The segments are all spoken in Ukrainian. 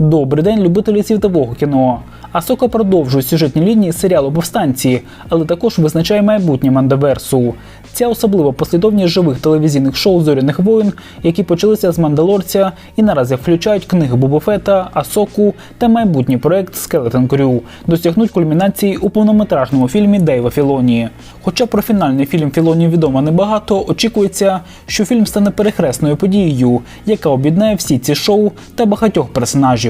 Добрий день, любителі світового кіно. Асока продовжує сюжетні лінії серіалу Повстанці, але також визначає майбутнє Мандаверсу. Ця особлива послідовність живих телевізійних шоу зоряних воїн, які почалися з Мандалорця і наразі включають книги Бобо Фета, Асоку та майбутній проект Скелетон Крю, досягнуть кульмінації у повнометражному фільмі Дейва Філоні. Хоча про фінальний фільм Філоні відомо небагато, очікується, що фільм стане перехресною подією, яка об'єднає всі ці шоу та багатьох персонажів.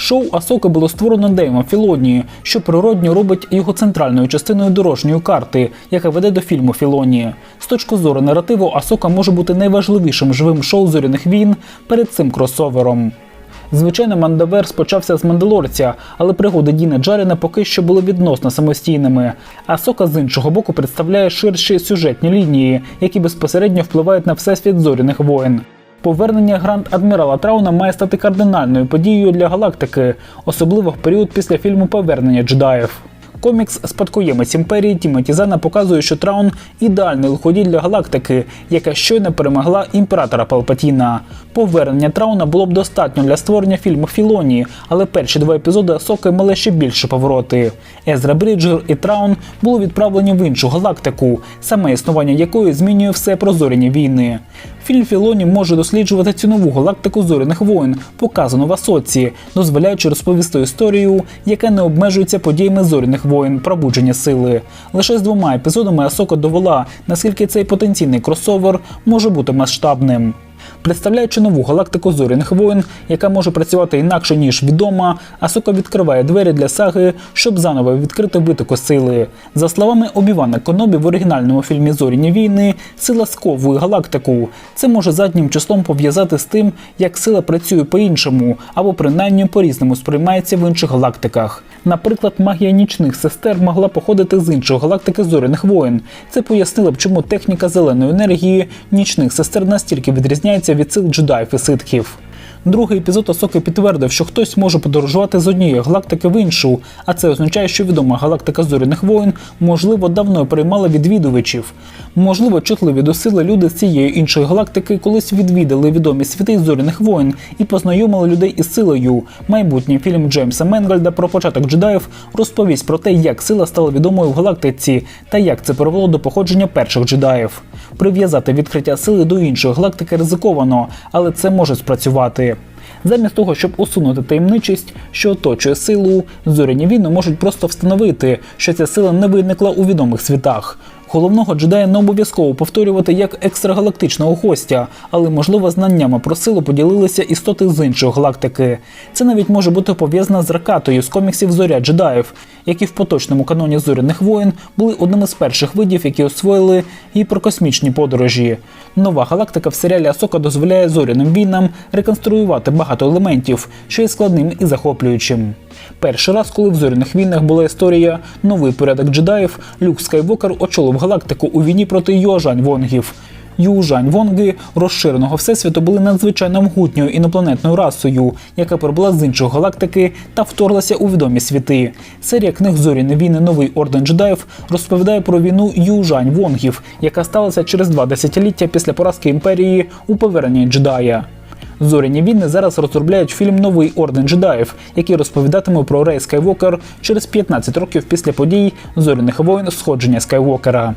Шоу Асока було створено Дейвом Філоні, що природньо робить його центральною частиною дорожньої карти, яка веде до фільму Філоні. З точки зору наративу, Асока може бути найважливішим живим шоу зоряних війн перед цим кросовером. Звичайно, Мандаверс почався з Мандалорця, але пригоди Діна Джаріна поки що були відносно самостійними. А Сока з іншого боку представляє ширші сюжетні лінії, які безпосередньо впливають на всесвіт зоряних воїн. Повернення гранд адмірала Трауна має стати кардинальною подією для галактики, особливо в період після фільму Повернення джедаїв. Комікс Спадкоємець імперії Тімоті Зана показує, що Траун ідеальний лиходій для галактики, яка щойно перемогла імператора Палпатіна. Повернення Трауна було б достатньо для створення фільму Філоні, але перші два епізоди Асоки мали ще більше повороти. Езра Бріджер і Траун були відправлені в іншу галактику, саме існування якої змінює все про зоряні війни. Фільм Філоні може досліджувати цінову галактику зоряних воїн, показану в Асоці, дозволяючи розповісти історію, яка не обмежується подіями зоряних воїн, пробудження сили. Лише з двома епізодами Асока довела, наскільки цей потенційний кросовер може бути масштабним. Представляючи нову галактику зоряних воїн, яка може працювати інакше ніж відома, Асока відкриває двері для саги, щоб заново відкрити витоку сили. За словами Обівана Конобі в оригінальному фільмі Зоряні війни, сила сковує галактику. Це може заднім числом пов'язати з тим, як сила працює по-іншому, або принаймні по-різному сприймається в інших галактиках. Наприклад, магія нічних сестер могла походити з іншої галактики зоряних воїн. Це пояснило б, чому техніка зеленої енергії нічних сестер настільки відрізняється від сил джедаїв і ситхів. Другий епізод Асоки підтвердив, що хтось може подорожувати з однієї галактики в іншу, а це означає, що відома галактика зоряних воїн, можливо, давно приймала відвідувачів. Можливо, чутливі до сили люди з цієї іншої галактики колись відвідали відомі світи зоряних воїн і познайомили людей із силою. Майбутній фільм Джеймса Менгальда про початок джедаїв розповість про те, як сила стала відомою в галактиці та як це привело до походження перших джедаїв. Прив'язати відкриття сили до іншої галактики ризиковано, але це може спрацювати. Замість того, щоб усунути таємничість, що оточує силу, зоряні війни можуть просто встановити, що ця сила не виникла у відомих світах. Головного джедая не обов'язково повторювати як екстрагалактичного гостя, але можливо знаннями про силу поділилися істоти з іншої галактики. Це навіть може бути пов'язано з ракатою з коміксів Зоря джедаїв, які в поточному каноні зоряних воїн були одним із перших видів, які освоїли гіперкосмічні подорожі. Нова галактика в серіалі Асока дозволяє зоряним війнам реконструювати багато елементів, що є складним і захоплюючим. Перший раз, коли в зоряних війнах була історія новий порядок джедаїв, Люк Скайвокер очолив галактику у війні проти Юажань Вонгів. Южань Вонги розширеного всесвіту були надзвичайно могутньою інопланетною расою, яка прибула з іншої галактики та вторглася у відомі світи. Серія книг Зоряні війни Новий орден джедаїв розповідає про війну Южань Вонгів, яка сталася через два десятиліття після поразки імперії у поверненні джедая. Зоряні війни зараз розробляють фільм Новий орден джедаїв, який розповідатиме про Рей Скайвокер через 15 років після подій зоряних воїн сходження Скайвокера.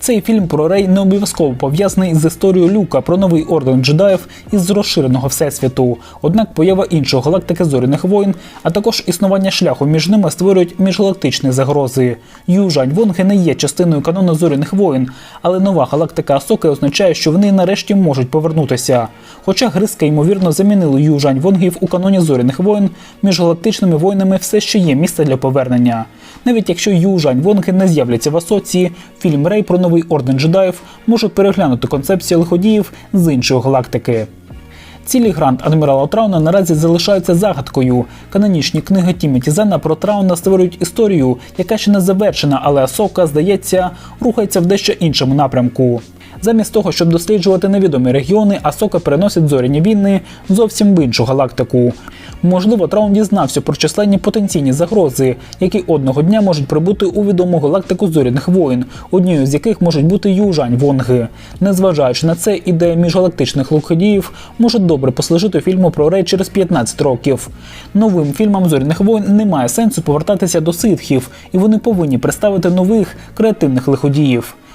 Цей фільм про Рей не обов'язково пов'язаний з історією Люка про новий орден джедаїв із розширеного всесвіту. Однак поява іншої галактики зоряних воїн, а також існування шляху між ними створюють міжгалактичні загрози. Южань Вонги не є частиною канону зоряних воїн, але нова галактика Асоки означає, що вони нарешті можуть повернутися. Хоча Гриска ймовірно замінили Южань Вонгів у каноні зоряних воїн, між галактичними воїнами все ще є місце для повернення. Навіть якщо Южань Вонги не з'являться в Асоці, фільм Рей про новий орден джедаїв може переглянути концепцію лиходіїв з іншої галактики. Цілі грант адмірала Трауна наразі залишаються загадкою. Канонічні книги Тімоті Зена про Трауна створюють історію, яка ще не завершена, але Асока, здається, рухається в дещо іншому напрямку. Замість того, щоб досліджувати невідомі регіони, Асока переносить зоряні війни зовсім в іншу галактику. Можливо, Траун дізнався про численні потенційні загрози, які одного дня можуть прибути у відому галактику зоряних воїн, однією з яких можуть бути южань Вонги. Незважаючи на це, ідея міжгалактичних лукходіїв може добре послужити фільму про рей через 15 років. Новим фільмам зоряних воїн немає сенсу повертатися до ситхів, і вони повинні представити нових креативних лиходіїв.